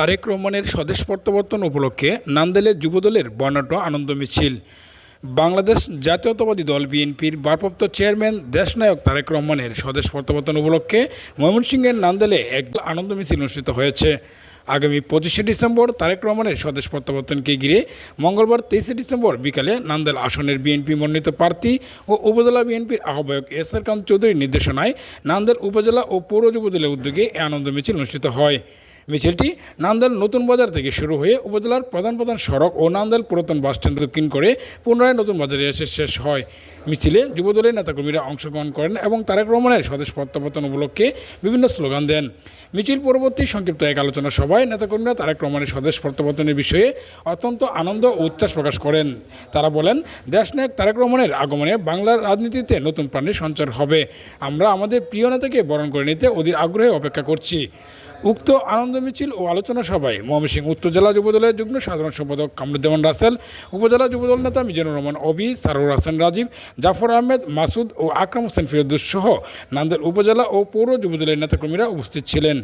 তারেক রহমানের স্বদেশ প্রত্যাবর্তন উপলক্ষে নান্দেলের যুবদলের বর্ণাঢ্য আনন্দ মিছিল। বাংলাদেশ জাতীয়তাবাদী দল বিএনপির ভারপ্রাপ্ত চেয়ারম্যান, দেশনায়ক তারেক রহমানের স্বদেশ প্রত্যাবর্তন উপলক্ষে ময়মনসিংহের নান্দেলে এক আনন্দ মিছিল অনুষ্ঠিত হয়েছে। আগামী পঁচিশে ডিসেম্বর তারেক রহমানের স্বদেশ প্রত্যাবর্তনকে ঘিরে মঙ্গলবার তেইশে ডিসেম্বর বিকালে নান্দেল আসনের বিএনপি মনোনীত প্রার্থী ও উপজেলা বিএনপির আহ্বায়ক এস আর খান চৌধুরীর নির্দেশনায় নান্দেল উপজেলা ও পৌর যুবদলের উদ্যোগে এই আনন্দ মিছিল অনুষ্ঠিত হয়। মিছিলটি নান্দাল নতুন বাজার থেকে শুরু হয়ে উপজেলার প্রধান প্রধান সড়ক ও নান্দাল পুরাতন বাসস্ট্যান্ড দক্ষিণ করে পুনরায় নতুন বাজারে এসে শেষ হয়। মিছিলে যুবদলের নেতাকর্মীরা অংশগ্রহণ করেন এবং তারেক রহমানের স্বদেশ প্রত্যাবর্তন উপলক্ষে বিভিন্ন স্লোগান দেন। মিছিল পরবর্তী সংক্ষিপ্ত এক আলোচনা সভায় নেতাকর্মীরা তারেক রহমানের স্বদেশ প্রত্যাবর্তনের বিষয়ে অত্যন্ত আনন্দ ও উচ্ছ্বাস প্রকাশ করেন। তারা বলেন, দেশনায়ক তারেক রহমানের আগমনে বাংলার রাজনীতিতে নতুন প্রাণের সঞ্চার হবে। আমরা আমাদের প্রিয় নেতাকে বরণ করে নিতে ওদের আগ্রহে অপেক্ষা করছি। উক্ত আনন্দ মিছিল ও আলোচনা সভায় ময়মনসিংহ উত্তর জেলা যুবদলের যুগ্ম সাধারণ সম্পাদক কামরুজ্জামান রাসেল, উপজেলা যুবদল নেতা মিজানুর রহমান অবি, সারুর হাসান রাজীব, জাফর আহমেদ, মাসুদ ও আকরাম হোসেন ফিরোজুস সহ নান্দের উপজেলা ও পৌর যুবদলের নেতাকর্মীরা উপস্থিত ছিলেন।